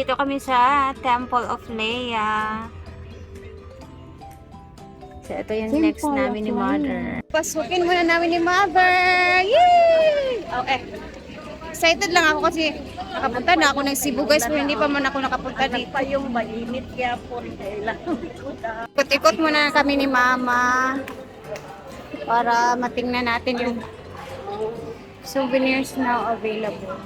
Dito kami sa Temple of Leia. So, ito yung next Temple namin ni. Mother. Pasukin muna namin ni Mother. Yay! Okay. Excited lang ako kasi nakapunta na ako ng Cebu guys pero hindi pa man ako nakapunta dito. pa yung mainit kaya po. Ikot-ikot muna kami ni Mama para matingnan natin yung souvenirs now available.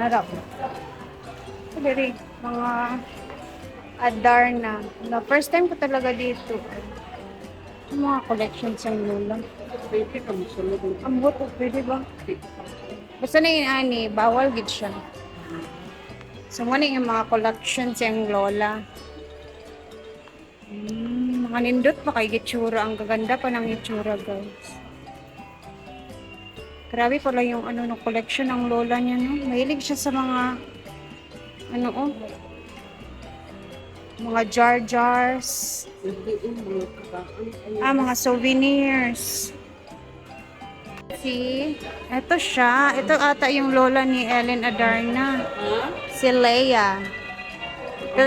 Harap. Diri, mga Adarna. Na first time ko talaga dito. Yung mga collections ang lula. Pwede kami sunod. Ang buto, pwede ba? Basta na yun, ani, bawal gid siya. So, muna yung mga collections yung lola. Mm, mga nindot pa kay gitsura. Ang gaganda pa ng itsura, guys. Grabe pala yung ano ng collection ng lola niya, no? Mahilig siya sa mga ano, oh. Mga jar jars. Ah, mga souvenirs. See? Ito siya. Ito ata yung lola ni Ellen Adarna. Si Leia.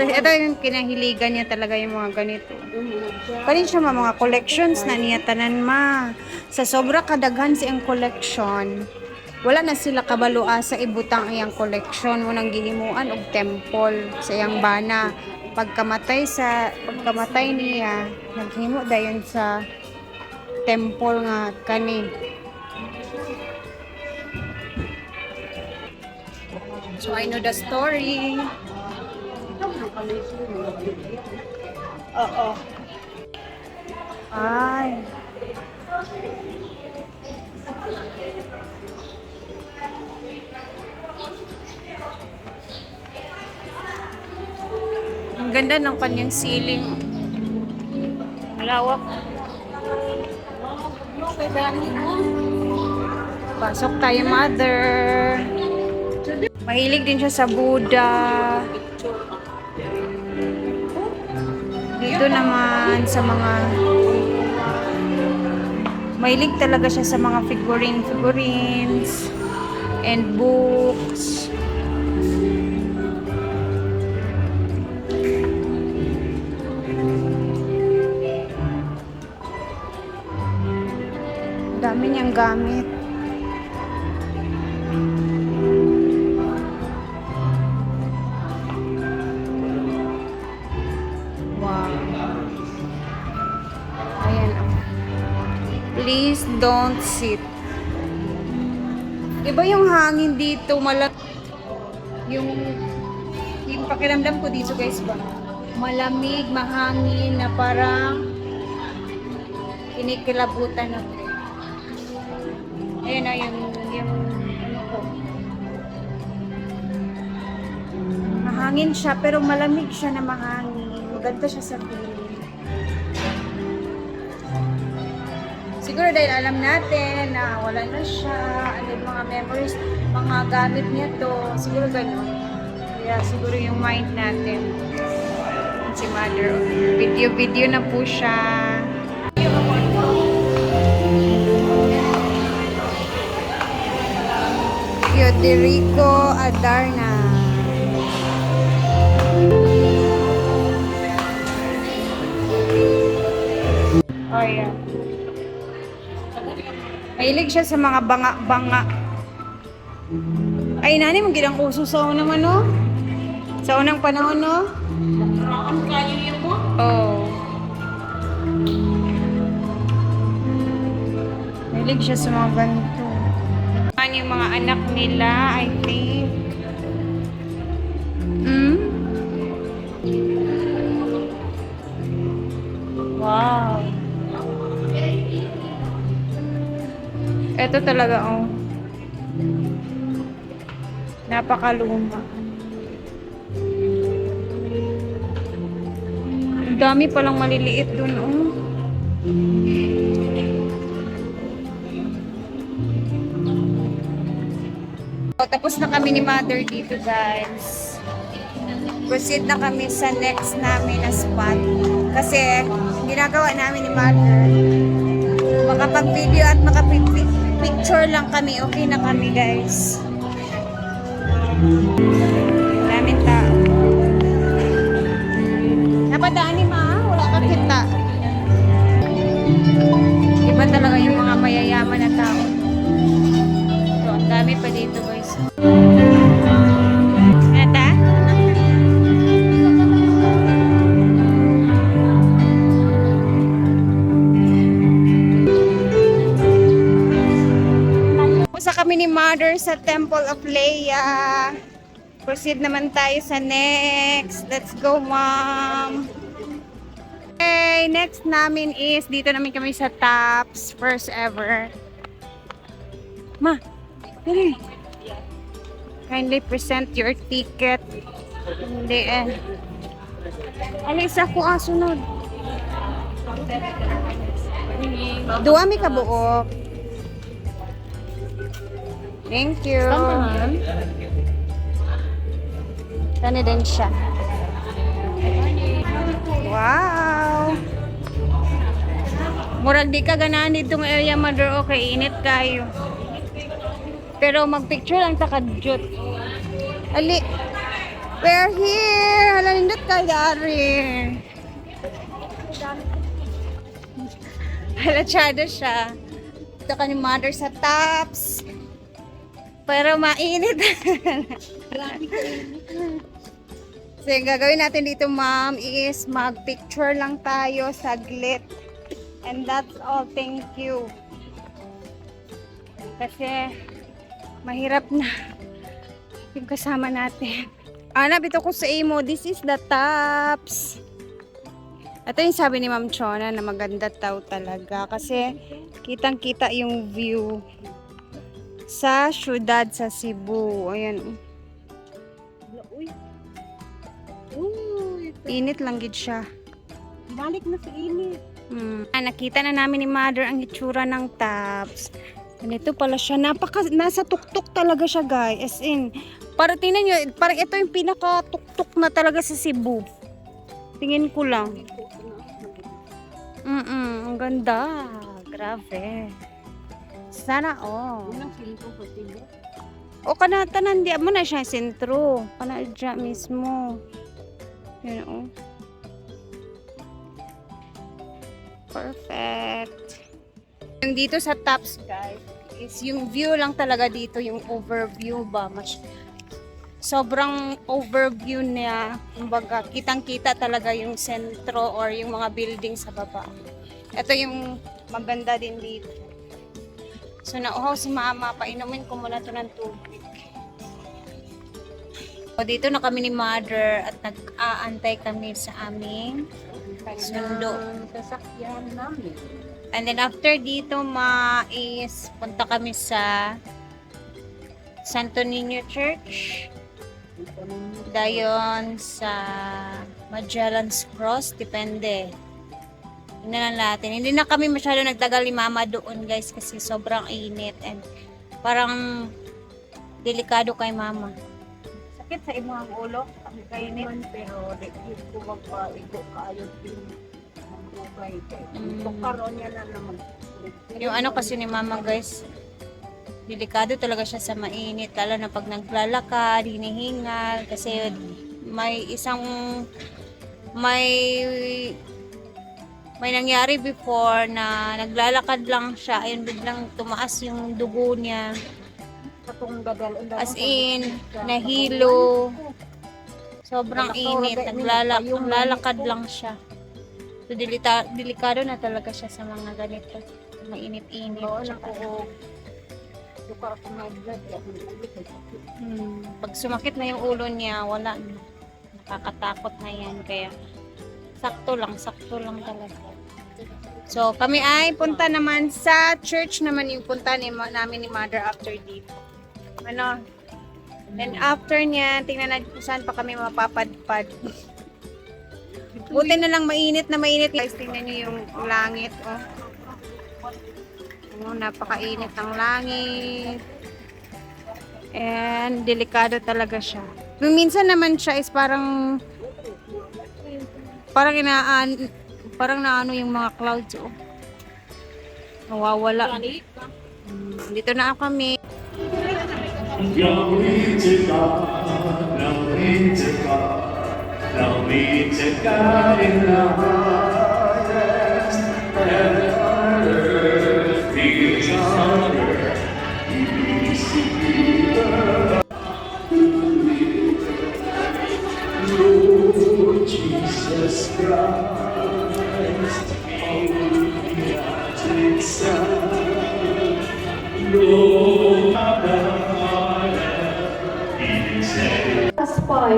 Ito, yung kinahiligan niya talaga yung mga ganito. Parin siya mga, mga collections na niya tanan ma. Sa sobra kadaghan siyang collection, wala na sila kabalua sa ibutang iyang collection mo nang gihimuan og temple sa iyang bana. Pagkamatay sa pagkamatay niya, naghimo dayon sa temple nga kani. So I know the story. Oo. Ay. Ang ganda ng kanyang ceiling. Malawak. Pasok tayo, mother. Mahilig din siya sa Buddha. Dito naman sa mga Mahilig talaga siya sa mga figurine figurines and books. Dami niyang gamit. Please don't sit. Iba yung hangin dito, malak yung yung pakiramdam ko dito guys ba malamig, mahangin na parang kinikilabutan ako. Ayun na yung, yung ano ko. Mahangin siya pero malamig siya na mahangin. Maganda siya sa feeling. Siguro dahil alam natin na wala na siya, ano yung mga memories, mga gamit niya to, siguro ganun. Kaya siguro yung mind natin. Si mother, video-video na po siya. Federico Adarna. Oh, yeah. Mahilig siya sa mga banga-banga. Ay, nani, mong ginang uso sa unang ano? Sa unang panahon, no? Ang kayo yung mo? Oh. Mahilig siya sa mga ganito. Ano yung mga anak nila, I think. Ito talaga, oh. Napakaluma. Ang dami palang maliliit dun, oh. So, tapos na kami ni Mother dito, guys. Proceed na kami sa next namin na spot. Kasi, ginagawa namin ni Mother, makapag-video at makapag Mag-picture lang kami. Okay na kami, guys. Daming tao. Napadaan ni Ma, wala ka kita. Iba talaga yung mga mayayaman na tao. So, ang dami pa dito, guys. Mother sa Temple of Leia. Proceed naman tayo sa next. Let's go, Mom. Okay, next namin is dito namin kami sa Tops. First ever. Ma, dali. Kindly present your ticket. Hindi eh. Alis ako ah, sunod. Duwa mi kabuok. Thank you. Tani din siya. Wow! Murag di ka ganahan ditong area mother okay init kayo. Pero magpicture lang ta kadyot. Ali. We're here. Hala nindot ka dari. Hala tsada siya. Ito ka mother sa tops. Pero mainit. So, yung gagawin natin dito, ma'am, is mag-picture lang tayo saglit. And that's all. Thank you. Kasi, mahirap na yung kasama natin. Anap, ito ko sa imo. This is the tops. Ito yung sabi ni Ma'am Chona na maganda daw talaga. Kasi, kitang-kita yung view sa syudad sa Cebu. Ayan. Uy. Uy. Init lang gid siya. Balik na sa init. Hmm. Ah, nakita na namin ni Mother ang itsura ng tops. Ganito pala siya. Napaka, nasa tuktok talaga siya, guys. As in, para tingnan nyo, parang ito yung pinaka-tuktok na talaga sa Cebu. Tingin ko lang. Mm ang ganda. Grabe. Sana, oh. Unang silpo ko sila. O kanatanan, di mo na siya sentro. Panadya mismo. Yan o. Perfect. Yung dito sa tops, guys, is yung view lang talaga dito, yung overview ba. Mas, sobrang overview niya. Kumbaga, kitang-kita talaga yung sentro or yung mga building sa baba. Ito yung maganda din dito. So, nauhaw si mama. Painumin ko muna to ng tubig. O, dito na kami ni mother at nag-aantay kami sa aming sundo. Sasakyan namin. And then after dito ma is punta kami sa Santo Niño Church. Dayon sa Magellan's Cross, depende. Yun na lang natin. Hindi na kami masyado nagtagal ni mama doon guys kasi sobrang init and parang delikado kay mama. Sakit sa imo ang ulo, ang kainit. Man, pero di ko magpaigo kaayod din ang bugay. Mm. Karoon niya na naman. Yung ano kasi ni mama guys, delikado talaga siya sa mainit, lalo na pag naglalakad, hinihingal, kasi may isang, may, may nangyari before na naglalakad lang siya, ayun biglang tumaas yung dugo niya, as in, nahilo, sobrang init, naglala, naglalakad lang siya. So, dilita, delikado na talaga siya sa mga ganito, mainit-init. Oo, naku. Duka ako na blood. Hmm, pag sumakit na yung ulo niya, wala na. Nakakatakot na yan. Kaya, sakto lang, sakto lang talaga. So, kami ay punta naman sa church naman yung punta ni, namin ni Mother after dito. Ano? Then after niya, tingnan kung saan pa kami mapapadpad. Buti na lang mainit na mainit. Guys, tingnan niyo yung langit. Oh. Oh, napakainit ng langit. And delikado talaga siya. Minsan naman siya is parang parang inaan parang naano yung mga clouds oh. Nawawala. Hmm. Dito na kami. Glory to God, glory to God, glory to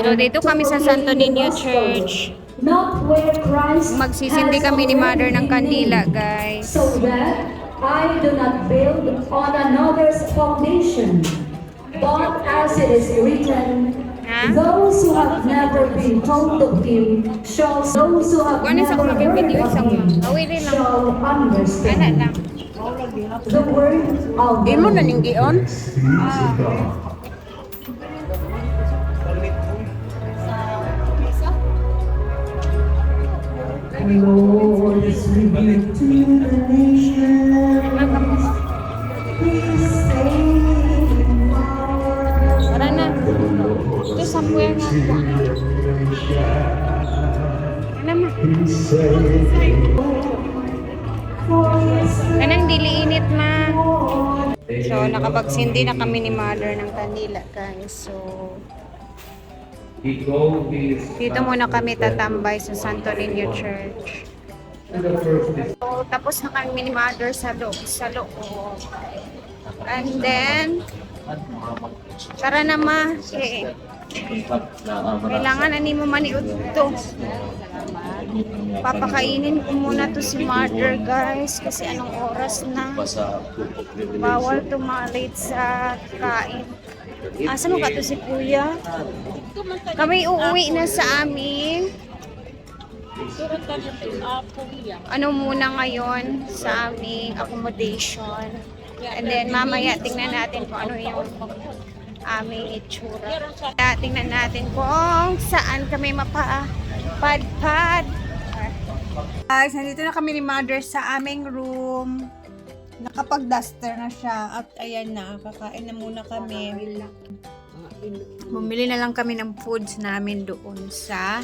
So, dito kami sa Santo Niño Church. Not where Christ Magsisindi kami ni Mother ng kandila, guys. So that I do not build on another's foundation. But as it is written? Those who have never been told of him shall those who have Kuha na sa never mga heard video of sa him Awili lang. shall Ana understand. lang. The word of the Imo na Lord. ning gion? Lord is revealed to the nations. Anong dili init ma? So, nakapagsindi na kami ni Mother ng kanila, guys. So, dito muna kami tatambay sa Santo Niño Church. So, tapos na kami ni Mother sa loob, sa loob. And then, tara na ma. Eh, kailangan ani mo maniud to. Papakainin ko muna to si Mother, guys. Kasi anong oras na. Bawal tumalate sa kain. Asa mo ka to si Kuya? Kami uuwi na sa amin. Ano muna ngayon sa aming accommodation. And then mamaya tingnan natin kung ano yung aming itsura. Kaya tingnan natin kung saan kami mapapadpad. Guys, nandito na kami ni Mother sa aming room. Nakapag-duster na siya. At ayan na, kakain na muna kami. Bumili na lang kami ng foods namin doon sa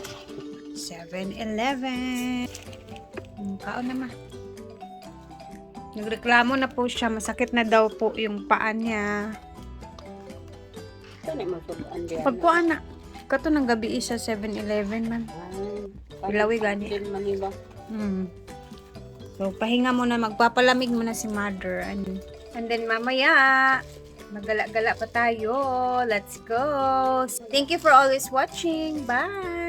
7-Eleven. Hmm, Kaon na. Nagreklamo na po siya. Masakit na daw po yung paa niya. Pagkuan na. Kato ng gabi isa 7-Eleven man. Ilawi gani. Hmm. So, pahinga muna. Magpapalamig muna si mother. And, and then mamaya, magala-gala pa tayo. Let's go. Thank you for always watching. Bye!